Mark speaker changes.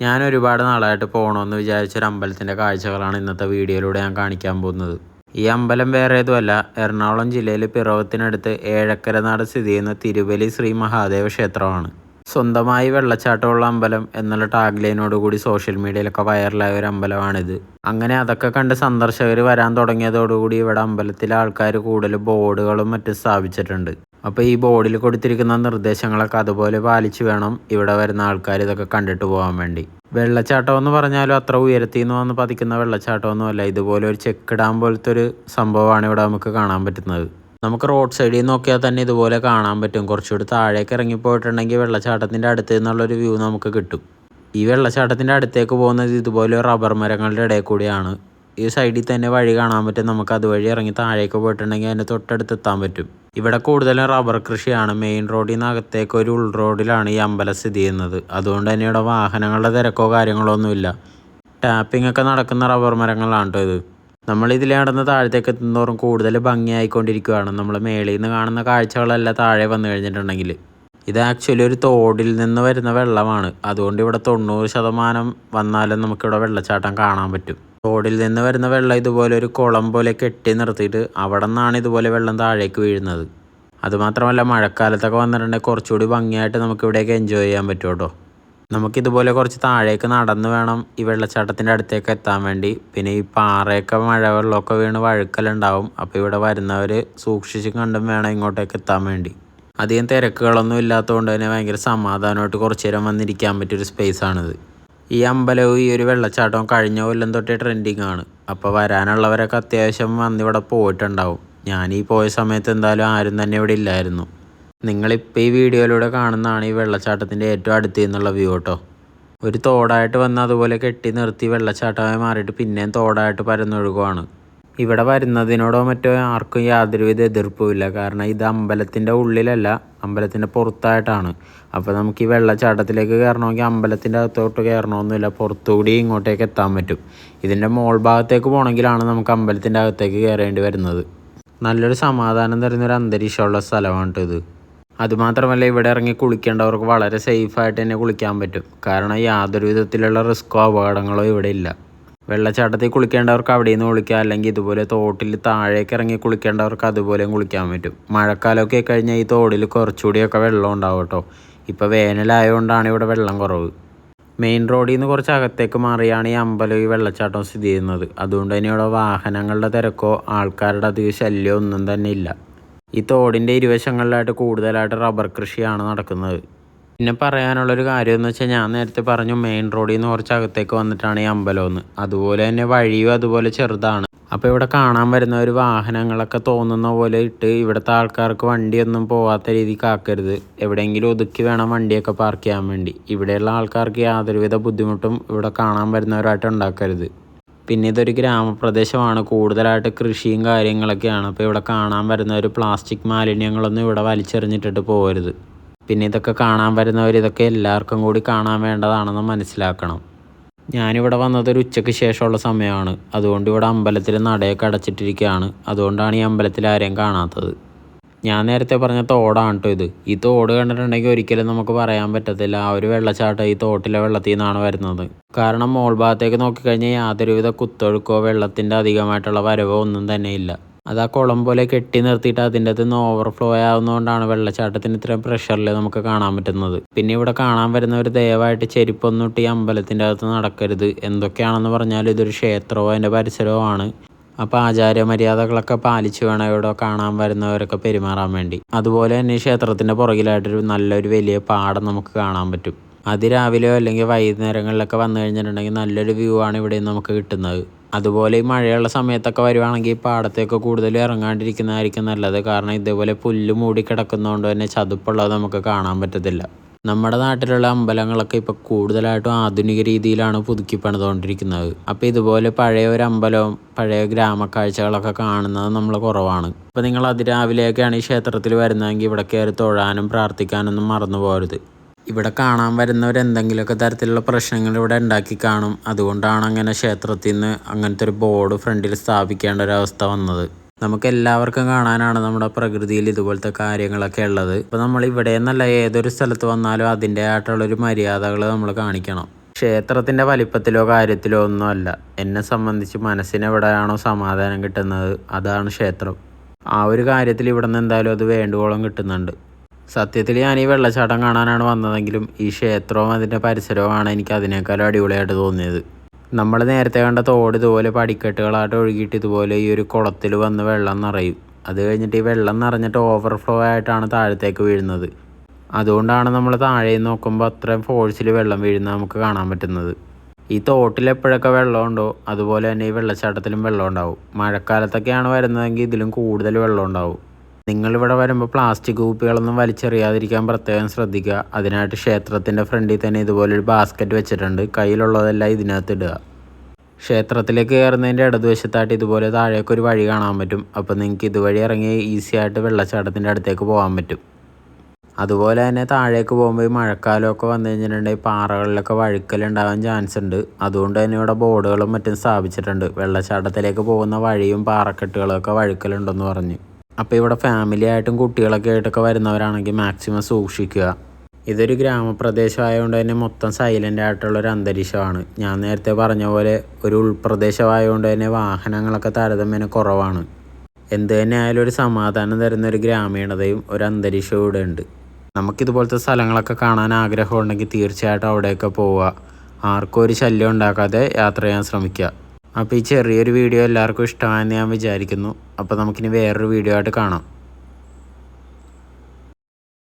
Speaker 1: ഞാൻ ഒരുപാട് നാളായിട്ട് പോകണമെന്ന് വിചാരിച്ച ഒരു അമ്പലത്തിന്റെ കാഴ്ചകളാണ് ഇന്നത്തെ വീഡിയോയിലൂടെ ഞാൻ കാണിക്കാൻ പോകുന്നത്. ഈ അമ്പലം വേറെ ഏതുമല്ല എറണാകുളം ജില്ലയിൽ പിറവത്തിനടുത്ത് ഏഴക്കരനാട് സ്ഥിതി ചെയ്യുന്ന തിരുവലി ശ്രീ മഹാദേവ ക്ഷേത്രമാണ്. സ്വന്തമായി വെള്ളച്ചാട്ടമുള്ള അമ്പലം എന്നുള്ള ടാഗ് ലൈനോട് കൂടി സോഷ്യൽ മീഡിയയിലൊക്കെ വൈറലായ ഒരു അമ്പലമാണിത് അങ്ങനെ അതൊക്കെ കണ്ട് സന്ദർശകർ വരാൻ തുടങ്ങിയതോടുകൂടി ഇവിടെ അമ്പലത്തിലെ ആൾക്കാർ കൂടുതൽ ബോർഡുകളും മറ്റും സ്ഥാപിച്ചിട്ടുണ്ട്. അപ്പോൾ ഈ ബോർഡിൽ കൊടുത്തിരിക്കുന്ന നിർദ്ദേശങ്ങളൊക്കെ അതുപോലെ പാലിച്ച് വേണം ഇവിടെ വരുന്ന ആൾക്കാർ ഇതൊക്കെ കണ്ടിട്ട് പോകാൻ വേണ്ടി. വെള്ളച്ചാട്ടം എന്ന് പറഞ്ഞാലും അത്ര ഉയരത്തിൽ നിന്ന് വന്ന് പതിക്കുന്ന വെള്ളച്ചാട്ടമൊന്നുമല്ല. ഇതുപോലെ ഒരു ചെക്ക് ഡാം പോലത്തെ ഒരു സംഭവമാണ് ഇവിടെ നമുക്ക് കാണാൻ പറ്റുന്നത്. നമുക്ക് റോഡ് സൈഡിൽ നിന്ന് നോക്കിയാൽ തന്നെ ഇതുപോലെ കാണാൻ പറ്റും. കുറച്ചുകൂടി താഴേക്ക് ഇറങ്ങിപ്പോയിട്ടുണ്ടെങ്കിൽ വെള്ളച്ചാട്ടത്തിന്റെ അടുത്ത് നിന്നുള്ളൊരു വ്യൂ നമുക്ക് കിട്ടും. ഈ വെള്ളച്ചാട്ടത്തിന്റെ അടുത്തേക്ക് പോകുന്നത് ഇതുപോലെ റബ്ബർ മരങ്ങളുടെ ഇടയിൽ കൂടിയാണ്. ഈ സൈഡിൽ തന്നെ വഴി കാണാൻ പറ്റും. നമുക്ക് അതുവഴി ഇറങ്ങി താഴേക്ക് പോയിട്ടുണ്ടെങ്കിൽ അതിന്റെ തൊട്ടടുത്ത് എത്താൻ പറ്റും. ഇവിടെ കൂടുതലും റബ്ബർ കൃഷിയാണ്. മെയിൻ റോഡിൽ നിന്ന് അകത്തേക്ക് ഒരു ഉൾ റോഡിലാണ് ഈ അമ്പലം സ്ഥിതി ചെയ്യുന്നത്. അതുകൊണ്ട് തന്നെ ഇവിടെ വാഹനങ്ങളുടെ തിരക്കോ കാര്യങ്ങളോ ഒന്നുമില്ല. ടാപ്പിംഗ് ഒക്കെ നടക്കുന്ന റബ്ബർ മരങ്ങളാണ് ഇത്. നമ്മൾ ഇതിൽ നടന്ന് താഴത്തേക്ക് എത്തുന്നതോറും കൂടുതൽ ഭംഗിയായിക്കൊണ്ടിരിക്കുകയാണ്. നമ്മൾ മേളിൽ നിന്ന് കാണുന്ന കാഴ്ചകളെല്ലാം താഴെ വന്നു കഴിഞ്ഞിട്ടുണ്ടെങ്കിൽ. ഇത് ആക്ച്വലി ഒരു തോടിൽ നിന്ന് വരുന്ന വെള്ളമാണ്. അതുകൊണ്ട് ഇവിടെ തൊണ്ണൂറ് ശതമാനം വന്നാലും നമുക്കിവിടെ വെള്ളച്ചാട്ടം കാണാൻ പറ്റും. തോടിൽ നിന്ന് വരുന്ന വെള്ളം ഇതുപോലെ ഒരു കുളം പോലെ കെട്ടി നിർത്തിയിട്ട് അവിടെ നിന്നാണ് ഇതുപോലെ വെള്ളം താഴേക്ക് വീഴുന്നത്. അതുമാത്രമല്ല മഴക്കാലത്തൊക്കെ വന്നിട്ടുണ്ടെങ്കിൽ കുറച്ചുകൂടി ഭംഗിയായിട്ട് നമുക്ക് ഇവിടെയൊക്കെ എൻജോയ് ചെയ്യാൻ പറ്റും കേട്ടോ. നമുക്കിതുപോലെ കുറച്ച് താഴേക്ക് നടന്ന് വേണം ഈ വെള്ളച്ചാട്ടത്തിന്റെ അടുത്തേക്ക് എത്താൻ വേണ്ടി. പിന്നെ ഈ പാറയൊക്കെ മഴ വെള്ളമൊക്കെ വീണ് വഴുക്കലുണ്ടാവും അപ്പോൾ ഇവിടെ വരുന്നവർ സൂക്ഷിച്ച് കണ്ടും വേണം ഇങ്ങോട്ടേക്ക് എത്താൻ വേണ്ടി. അധികം തിരക്കുകളൊന്നും ഇല്ലാത്തതുകൊണ്ട് തന്നെ ഭയങ്കര സമാധാനമായിട്ട് കുറച്ച് നേരം വന്നിരിക്കാൻ പറ്റിയൊരു സ്പേസാണിത് ഈ അമ്പലവും ഈ ഒരു വെള്ളച്ചാട്ടവും കഴിഞ്ഞ കൊല്ലം തൊട്ടേ ട്രെൻഡിങ് ആണ്. അപ്പോൾ വരാനുള്ളവരൊക്കെ അത്യാവശ്യം വന്നിവിടെ പോയിട്ടുണ്ടാവും. ഞാൻ ഈ പോയ സമയത്ത് എന്തായാലും ആരും തന്നെ ഇവിടെ ഇല്ലായിരുന്നു. നിങ്ങളിപ്പോൾ ഈ വീഡിയോയിലൂടെ കാണുന്നതാണ് ഈ വെള്ളച്ചാട്ടത്തിന്റെ ഏറ്റവും അടുത്ത് നിന്നുള്ള വ്യൂ കേട്ടോ. ഒരു തോടായിട്ട് വന്ന് അതുപോലെ കെട്ടി നിർത്തി വെള്ളച്ചാട്ടമായി മാറിയിട്ട് പിന്നെയും തോടായിട്ട് പരന്നൊഴുകുവാണ്. ഇവിടെ വരുന്നതിനോടോ മറ്റോ ആർക്കും യാതൊരുവിധ എതിർപ്പുമില്ല. കാരണം ഇത് അമ്പലത്തിന്റെ ഉള്ളിലല്ല അമ്പലത്തിന്റെ പുറത്തായിട്ടാണ്. അപ്പോൾ നമുക്ക് ഈ വെള്ളച്ചാട്ടത്തിലേക്ക് കയറണമെങ്കിൽ അമ്പലത്തിന്റെ അകത്തോട്ട് കയറണമെന്നില്ല. പുറത്തുകൂടി ഇങ്ങോട്ടേക്ക് എത്താൻ പറ്റും. ഇതിന്റെ മോൾ ഭാഗത്തേക്ക് പോകണമെങ്കിലാണ് നമുക്ക് അമ്പലത്തിന്റെ അകത്തേക്ക് കയറേണ്ടി വരുന്നത്. നല്ലൊരു സമാധാനം തരുന്നൊരു അന്തരീക്ഷമുള്ള സ്ഥലമാണ് ഇത് അതുമാത്രമല്ല ഇവിടെ ഇറങ്ങി കുളിക്കേണ്ടവർക്ക് വളരെ സേഫായിട്ട് തന്നെ കുളിക്കാൻ പറ്റും. കാരണം യാതൊരു വിധത്തിലുള്ള റിസ്ക്കോ അപകടങ്ങളോ ഇവിടെ ഇല്ല. വെള്ളച്ചാട്ടത്തിൽ കുളിക്കേണ്ടവർക്ക് അവിടെ നിന്ന് കുളിക്കാം. അല്ലെങ്കിൽ ഇതുപോലെ തോട്ടിൽ താഴേക്ക് ഇറങ്ങി കുളിക്കേണ്ടവർക്ക് അതുപോലെയും കുളിക്കാൻ പറ്റും. മഴക്കാലമൊക്കെ കഴിഞ്ഞാൽ ഈ തോടിൽ കുറച്ചുകൂടിയൊക്കെ വെള്ളം ഉണ്ടാവും കേട്ടോ. ഇപ്പോൾ വേനലായതുകൊണ്ടാണ് ഇവിടെ വെള്ളം കുറവ്. മെയിൻ റോഡിൽ നിന്ന് കുറച്ച് അകത്തേക്ക് മാറിയാണ് ഈ അമ്പലം ഈ വെള്ളച്ചാട്ടം സ്ഥിതി ചെയ്യുന്നത്. അതുകൊണ്ട് തന്നെ ഇവിടെ വാഹനങ്ങളുടെ തിരക്കോ ആൾക്കാരുടെ അധികം ശല്യമോ ഒന്നും തന്നെ ഇല്ല. ഈ തോടിന്റെ ഇരുവശങ്ങളിലായിട്ട് കൂടുതലായിട്ട് റബ്ബർ കൃഷിയാണ് നടക്കുന്നത്. പിന്നെ പറയാനുള്ളൊരു കാര്യം എന്ന് വെച്ചാൽ ഞാൻ നേരത്തെ പറഞ്ഞു മെയിൻ റോഡിൽ നിന്ന് കുറച്ച് അകത്തേക്ക് വന്നിട്ടാണ് ഈ അമ്പലമെന്ന്. അതുപോലെ തന്നെ വഴിയും അതുപോലെ ചെറുതാണ്. അപ്പോൾ ഇവിടെ കാണാൻ വരുന്ന ഒരു വാഹനങ്ങളൊക്കെ തോന്നുന്ന പോലെ ഇട്ട് ഇവിടുത്തെ ആൾക്കാർക്ക് വണ്ടിയൊന്നും പോവാത്ത രീതിക്ക് ആക്കരുത്. എവിടെയെങ്കിലും ഒതുക്കി വേണം വണ്ടിയൊക്കെ പാർക്ക് ചെയ്യാൻ വേണ്ടി. ഇവിടെയുള്ള ആൾക്കാർക്ക് യാതൊരുവിധ ബുദ്ധിമുട്ടും ഇവിടെ കാണാൻ വരുന്നവരായിട്ട് ഉണ്ടാക്കരുത്. പിന്നെ ഇതൊരു ഗ്രാമപ്രദേശമാണ്. കൂടുതലായിട്ട് കൃഷിയും കാര്യങ്ങളൊക്കെയാണ്. അപ്പോൾ ഇവിടെ കാണാൻ വരുന്ന ഒരു പ്ലാസ്റ്റിക് മാലിന്യങ്ങളൊന്നും ഇവിടെ വലിച്ചെറിഞ്ഞിട്ടിട്ട് പോകരുത് പിന്നെ ഇതൊക്കെ കാണാൻ വരുന്നവർ ഇതൊക്കെ എല്ലാവർക്കും കൂടി കാണാൻ വേണ്ടതാണെന്ന് മനസ്സിലാക്കണം. ഞാനിവിടെ വന്നത് ഒരു ഉച്ചയ്ക്ക് ശേഷമുള്ള സമയമാണ്. അതുകൊണ്ട് ഇവിടെ അമ്പലത്തിൽ നടയൊക്കെ അടച്ചിട്ടിരിക്കുകയാണ്. അതുകൊണ്ടാണ് ഈ അമ്പലത്തിൽ ആരെയും കാണാത്തത്. ഞാൻ നേരത്തെ പറഞ്ഞ തോടാണ് കേട്ടോ ഇത്. ഈ തോട് കണ്ടിട്ടുണ്ടെങ്കിൽ ഒരിക്കലും നമുക്ക് പറയാൻ പറ്റത്തില്ല. ആ ഒരു വെള്ളച്ചാട്ടം ഈ തോട്ടിലെ വെള്ളത്തിൽ നിന്നാണ് വരുന്നത്. കാരണം മോൾ ഭാഗത്തേക്ക് നോക്കിക്കഴിഞ്ഞാൽ യാതൊരുവിധ കുത്തൊഴുക്കോ വെള്ളത്തിന്റെ അധികമായിട്ടുള്ള വരവോ ഒന്നും തന്നെ ഇല്ല. അത് ആ കുളം പോലെ കെട്ടി നിർത്തിയിട്ട് അതിന്റെ അകത്ത് നിന്ന് ഓവർഫ്ലോ ആവുന്നതുകൊണ്ടാണ് വെള്ളച്ചാട്ടത്തിന് ഇത്രയും പ്രഷറിൽ നമുക്ക് കാണാൻ പറ്റുന്നത്. പിന്നെ ഇവിടെ കാണാൻ വരുന്നവർ ദയവായിട്ട് ചെരുപ്പൊന്നും ഈ അമ്പലത്തിന്റെ അകത്ത് നടക്കരുത്. എന്തൊക്കെയാണെന്ന് പറഞ്ഞാൽ ഇതൊരു ക്ഷേത്രമോ അതിന്റെ പരിസരമോ ആണ്. അപ്പോൾ ആചാര മര്യാദകളൊക്കെ പാലിച്ച് വേണം ഇവിടെ കാണാൻ വരുന്നവരൊക്കെ പെരുമാറാൻ വേണ്ടി. അതുപോലെ തന്നെ ക്ഷേത്രത്തിന്റെ പുറകിലായിട്ടൊരു നല്ലൊരു വലിയ പാടം നമുക്ക് കാണാൻ പറ്റും. അതിരാവിലെയോ അല്ലെങ്കിൽ വൈകുന്നേരങ്ങളിലൊക്കെ വന്നു കഴിഞ്ഞിട്ടുണ്ടെങ്കിൽ നല്ലൊരു വ്യൂ ആണ് ഇവിടെ നമുക്ക് കിട്ടുന്നത്. അതുപോലെ ഈ മഴയുള്ള സമയത്തൊക്കെ വരുവാണെങ്കിൽ പാടത്തേക്ക് കൂടുതൽ ഇറങ്ങാണ്ടിരിക്കുന്നതായിരിക്കും നല്ലത്. കാരണം ഇതേപോലെ പുല്ല് മൂടി കിടക്കുന്നതുകൊണ്ട് തന്നെ ചതുപ്പുള്ളത് നമുക്ക് കാണാൻ പറ്റത്തില്ല. നമ്മുടെ നാട്ടിലുള്ള അമ്പലങ്ങളൊക്കെ ഇപ്പോൾ കൂടുതലായിട്ടും ആധുനിക രീതിയിലാണ് പുതുക്കി പണിതുകൊണ്ടിരിക്കുന്നത് അപ്പോൾ ഇതുപോലെ പഴയ ഒരു അമ്പലവും പഴയ ഗ്രാമക്കാഴ്ചകളൊക്കെ കാണുന്നത് നമ്മൾ കുറവാണ്. അപ്പോൾ നിങ്ങൾ അതിരാവിലെയൊക്കെയാണ് ഈ ക്ഷേത്രത്തിൽ വരുന്നതെങ്കിൽ ഇവിടെ കയറി തൊഴാനും പ്രാർത്ഥിക്കാനൊന്നും മറന്നു പോകരുത് ഇവിടെ കാണാൻ വരുന്നവർ എന്തെങ്കിലുമൊക്കെ തരത്തിലുള്ള പ്രശ്നങ്ങൾ ഇവിടെ ഉണ്ടാക്കി കാണും. അതുകൊണ്ടാണ് അങ്ങനെ ക്ഷേത്രത്തിൽ നിന്ന് അങ്ങനത്തെ ഒരു ബോർഡ് ഫ്രണ്ടിൽ സ്ഥാപിക്കേണ്ട അവസ്ഥ വന്നത്. നമുക്ക് എല്ലാവർക്കും കാണാനാണ് നമ്മുടെ പ്രകൃതിയിൽ ഇതുപോലത്തെ കാര്യങ്ങളൊക്കെ ഉള്ളത്. ഇപ്പോൾ നമ്മൾ ഇവിടെ നിന്നല്ല ഏതൊരു സ്ഥലത്ത് വന്നാലും അതിന്റെ ആയിട്ടുള്ളൊരു മര്യാദകൾ നമ്മൾ കാണിക്കണം. ക്ഷേത്രത്തിന്റെ വലിപ്പത്തിലോ കാര്യത്തിലോ ഒന്നുമല്ല എന്നെ സംബന്ധിച്ച് മനസ്സിന് എവിടെയാണോ സമാധാനം കിട്ടുന്നത് അതാണ് ക്ഷേത്രം. ആ ഒരു കാര്യത്തിൽ ഇവിടെ നിന്ന് എന്തായാലും അത് വേണ്ടുവോളം കിട്ടുന്നുണ്ട്. സത്യത്തിൽ ഞാൻ ഈ വെള്ളച്ചാട്ടം കാണാനാണ് വന്നതെങ്കിലും ഈ ക്ഷേത്രവും അതിന്റെ പരിസരവുമാണ് എനിക്ക് അതിനേക്കാളും അടിപൊളിയായിട്ട് തോന്നിയത്. നമ്മൾ നേരത്തെ കണ്ട തോട് ഇതുപോലെ പടിക്കെട്ടുകളായിട്ട് ഒഴുകിയിട്ട് ഇതുപോലെ ഈ ഒരു കുളത്തിൽ വന്ന് വെള്ളം നിറയും. അത് കഴിഞ്ഞിട്ട് ഈ വെള്ളം നിറഞ്ഞിട്ട് ഓവർഫ്ലോ ആയിട്ടാണ് താഴത്തേക്ക് വീഴുന്നത്. അതുകൊണ്ടാണ് നമ്മൾ താഴെ നോക്കുമ്പോൾ അത്രയും ഫോഴ്സിൽ വെള്ളം വീഴുന്നത് നമുക്ക് കാണാൻ പറ്റുന്നത്. ഈ തോട്ടിൽ എപ്പോഴൊക്കെ വെള്ളമുണ്ടോ അതുപോലെ തന്നെ ഈ വെള്ളച്ചാട്ടത്തിലും വെള്ളം ഉണ്ടാവും. മഴക്കാലത്തൊക്കെയാണ് വരുന്നതെങ്കിൽ ഇതിലും കൂടുതൽ വെള്ളം ഉണ്ടാവും. നിങ്ങളിവിടെ വരുമ്പോൾ പ്ലാസ്റ്റിക് കുപ്പികളൊന്നും വലിച്ചെറിയാതിരിക്കാൻ പ്രത്യേകം ശ്രദ്ധിക്കുക. അതിനായിട്ട് ക്ഷേത്രത്തിന്റെ ഫ്രണ്ടിൽ തന്നെ ഇതുപോലൊരു ബാസ്ക്കറ്റ് വെച്ചിട്ടുണ്ട്. കയ്യിലുള്ളതെല്ലാം ഇതിനകത്ത് ഇടുക. ക്ഷേത്രത്തിലേക്ക് കയറുന്നതിന്റെ ഇടതുവശത്തായിട്ട് ഇതുപോലെ താഴേക്ക് ഒരു വഴി കാണാൻ പറ്റും. അപ്പോൾ നിങ്ങൾക്ക് ഇതുവഴി ഇറങ്ങി ഈസി ആയിട്ട് വെള്ളച്ചാട്ടത്തിന്റെ അടുത്തേക്ക് പോകാൻ പറ്റും. അതുപോലെ തന്നെ താഴേക്ക് പോകുമ്പോൾ ഈ മഴക്കാലമൊക്കെ വന്നു കഴിഞ്ഞിട്ടുണ്ടെങ്കിൽ പാറകളിലൊക്കെ വഴുക്കലുണ്ടാകാൻ ചാൻസ് ഉണ്ട്. അതുകൊണ്ട് തന്നെ ഇവിടെ ബോർഡുകളും മറ്റും സ്ഥാപിച്ചിട്ടുണ്ട്. വെള്ളച്ചാട്ടത്തിലേക്ക് പോകുന്ന വഴിയും പാറക്കെട്ടുകളൊക്കെ വഴുക്കലുണ്ടെന്ന് പറഞ്ഞ്. അപ്പോൾ ഇവിടെ ഫാമിലി ആയിട്ടും കുട്ടികളൊക്കെ ആയിട്ടൊക്കെ വരുന്നവരാണെങ്കിൽ മാക്സിമം സൂക്ഷിക്കുക. ഇതൊരു ഗ്രാമപ്രദേശമായതുകൊണ്ട് തന്നെ മൊത്തം സൈലന്റ് ആയിട്ടുള്ള ഒരു അന്തരീക്ഷമാണ്. ഞാൻ നേരത്തെ പറഞ്ഞ പോലെ ഒരു ഉൾപ്രദേശമായതുകൊണ്ട് തന്നെ വാഹനങ്ങളൊക്കെ താരതമ്യേന കുറവാണ്. എന്ത് തന്നെ ആയാലും ഒരു സമാധാനം തരുന്ന ഒരു ഗ്രാമീണതയും ഒരു അന്തരീക്ഷവും ഇവിടെ ഉണ്ട്. നമുക്കിതുപോലത്തെ സ്ഥലങ്ങളൊക്കെ കാണാൻ ആഗ്രഹമുണ്ടെങ്കിൽ തീർച്ചയായിട്ടും അവിടെയൊക്കെ പോവുക. ആർക്കും ഒരു ശല്യം ഉണ്ടാക്കാതെ യാത്ര ചെയ്യാൻ ശ്രമിക്കുക. അപ്പോൾ ഈ ചെറിയൊരു വീഡിയോ എല്ലാവർക്കും ഇഷ്ടമായെന്ന് ഞാൻ വിചാരിക്കുന്നു. അപ്പോൾ നമുക്കിനി വേറൊരു വീഡിയോ ആയിട്ട് കാണാം.